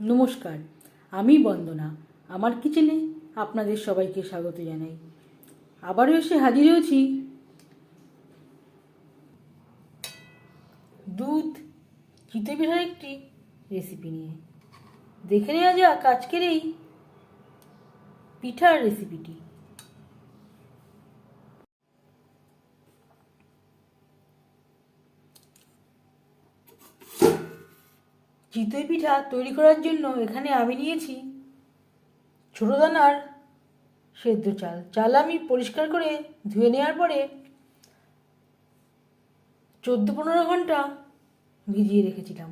নমস্কার, আমি বন্দনা, আমার কিচেনে আপনাদের সবাইকে স্বাগত জানাই। আবারও এসে হাজির হয়েছি। দুধ, চিতে পিঠার একটি রেসিপি নিয়ে। দেখে নেওয়া যাক আজকের এই পিঠার রেসিপিটি চিতই পিঠা তৈরি করার জন্য এখানে আমি নিয়েছি ছোটো দানার সেদ্ধ চাল। চাল আমি পরিষ্কার করে ধুয়ে নেওয়ার পরে চোদ্দ পনেরো ঘণ্টা ভিজিয়ে রেখেছিলাম।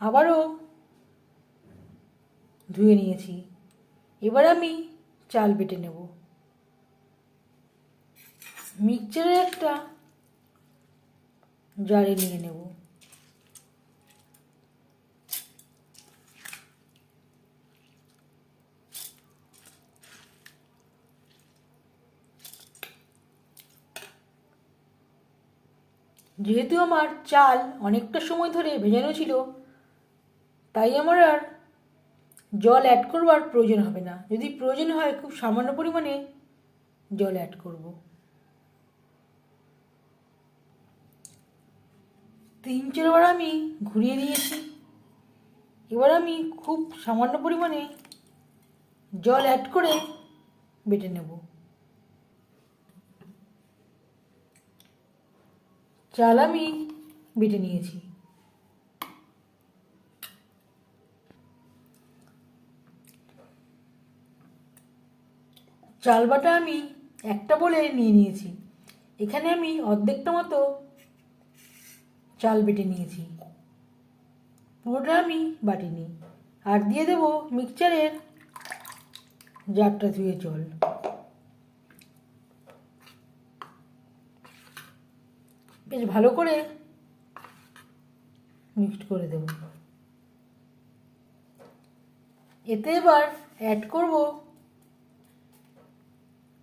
আবারও ধুয়ে নিয়েছি। এবার আমি চাল বেটে নেব। মিক্সচারের একটা জারে নিয়ে নেব। যেহেতু আমার চাল অনেকটা সময় ধরে ভেজানো ছিল, তাই আমার আর জল অ্যাড করবার প্রয়োজন হবে না। যদি প্রয়োজন হয়, খুব সামান্য পরিমাণে জল অ্যাড করব। তিন চারবার আমি ঘুরিয়ে দিয়েছি। এবার আমি খুব সামান্য পরিমাণে জল অ্যাড করে বেটে নেব। চাল আমি বেটে নিয়েছি। চাল বাটা আমি একটা বলে নিয়ে নিয়েছি। এখানে আমি অর্ধেকটা মতো চাল বেটে নিয়েছি। পুরোটা আমি বাটিনি। আর দিয়ে দেব মিক্সচারের জারটা ধুয়ে জল। বেশ ভালো করে মিক্সড করে দেব। এতে এবার অ্যাড করব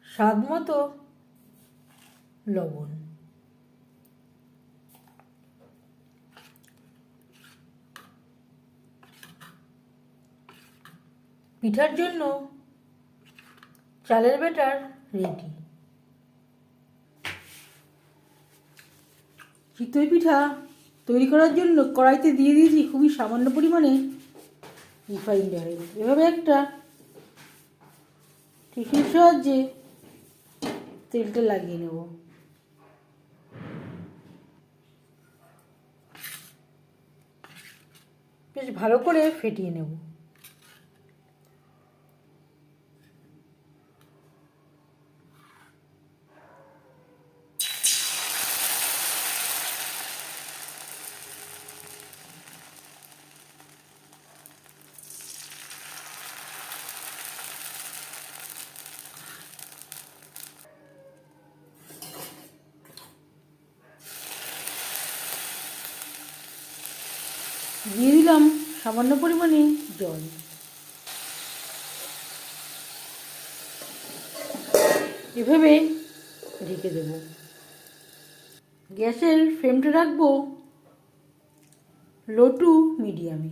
স্বাদ মতো লবণ। পিঠার জন্য চালের বেটার রেডি চিতই পিঠা তৈরি করার জন্য কড়াইতে দিয়ে দিয়েছি খুবই সামান্য পরিমাণে রিফাইন্ড অয়েল এভাবে একটা টিফিন সাহায্যে তেলটা লাগিয়ে নেব। বেশ ভালো করে ফেটিয়ে নেব দিয়ে দিলাম সামান্য পরিমাণে জল। এভাবে ঢেকে দেব। গ্যাসের ফ্লেমটা রাখব লো টু মিডিয়ামে।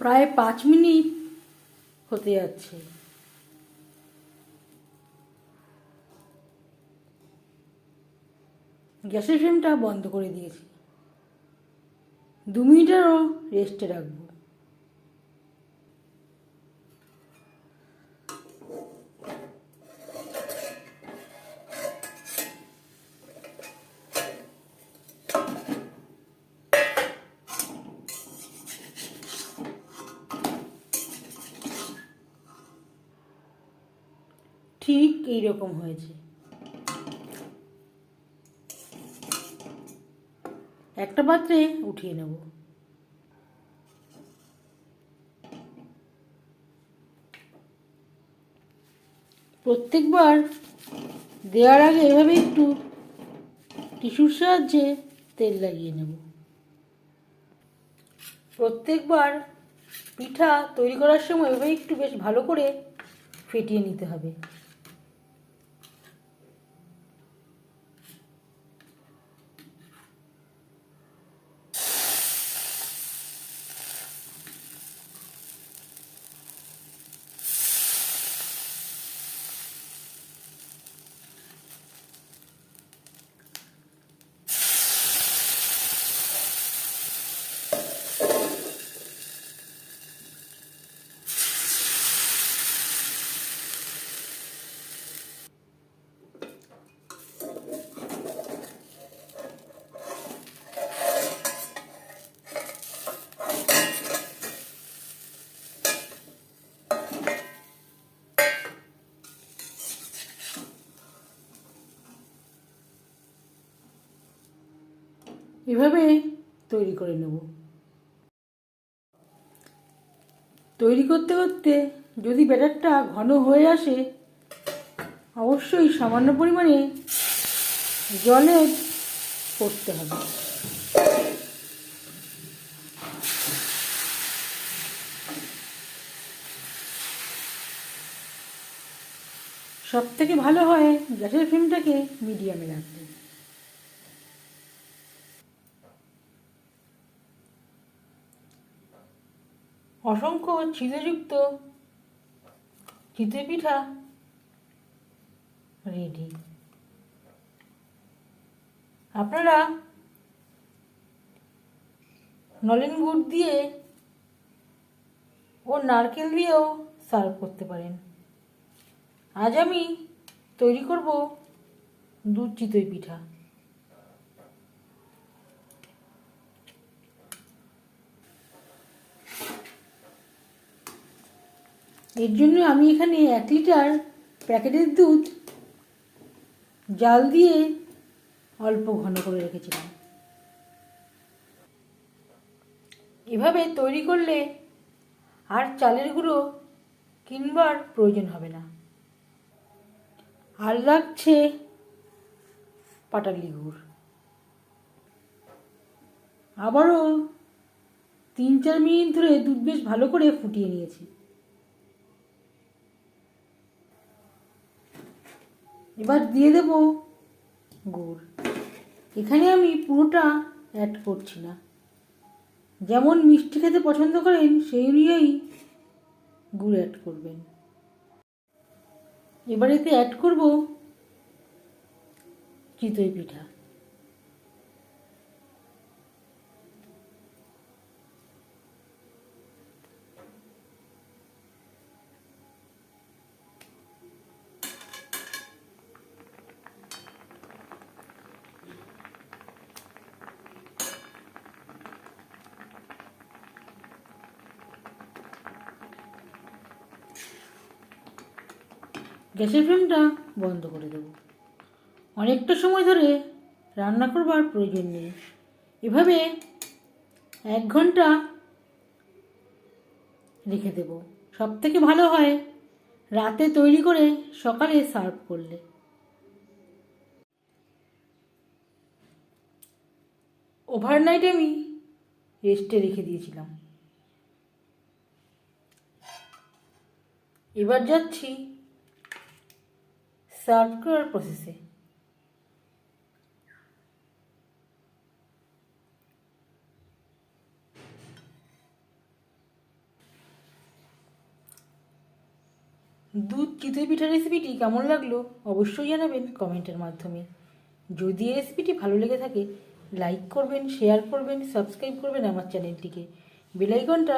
প্রায় পাঁচ মিনিট হতে যাচ্ছে। গ্যাসের ফ্লেমটা বন্ধ করে দিয়েছি। দু মিনিটেরও রেস্টে রাখব। ঠিক এই রকম হয়েছে। একটা পাত্রে উঠিয়ে নেব। প্রত্যেকবার দেওয়ার আগে এভাবে একটু টিস্যুর সাহায্যে তেল লাগিয়ে নেব। প্রত্যেকবার পিঠা তৈরি করার সময় এভাবে একটু বেশ ভালো করে ফেটিয়ে নিতে হবে। এভাবে তৈরি করে নেব। তৈরি করতে করতে যদি ব্যাটারটা ঘন হয়ে আসে, অবশ্যই সামান্য পরিমাণে জলের করতে হবে। সব থেকে ভালো হয় গ্যাসের ফ্লেমটাকে মিডিয়ামে রাখতে। অসংখ্য ছিদ্রযুক্ত চিতই পিঠা। রেডি আপনারা নলেন গুড় দিয়ে ও নারকেল দিয়েও সার্ভ করতে পারেন। আজ আমি তৈরি করব দুধ চিতই পিঠা। এর জন্য আমি এখানে এক লিটার প্যাকেটের দুধ, জাল দিয়ে অল্প ঘন করে রেখেছিলাম। এভাবে তৈরি করলে আর চালের গুঁড়ো কিনবার প্রয়োজন হবে না। আর লাগছে পাটালি গুড়। আবারও তিন চার মিনিট ধরে দুধ বেশ ভালো করে ফুটিয়ে নিয়েছি। এবার দিয়ে দেব গুড়। এখানে আমি পুরোটা অ্যাড করছি না। যেমন মিষ্টি খেতে পছন্দ করেন, সেই অনুযায়ী গুড় অ্যাড করবেন। এবার এতে অ্যাড করব চিতই পিঠা। গ্যাসের ফ্লেমটা বন্ধ করে দেব। অনেকটা সময় ধরে রান্না করবার প্রয়োজন নেই। এভাবে এক ঘণ্টা রেখে দেব। সব থেকে ভালো হয় রাতে তৈরি করে সকালে সার্ভ করলে। ওভারনাইট আমি রেস্টে রেখে দিয়েছিলাম। এবার যাচ্ছি সার্ভ করার প্রসেসে দুধ চিতই পিঠা রেসিপিটি কেমন লাগল অবশ্যই জানাবেন কমেন্টের মাধ্যমে। যদি এই রেসিপিটি ভালো লেগে থাকে লাইক করবেন শেয়ার করবেন সাবস্ক্রাইব করবেন আমার চ্যানেলটিকে বেলাইকনটা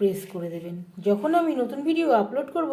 প্রেস করে দেবেন। যখন আমি নতুন ভিডিও আপলোড করব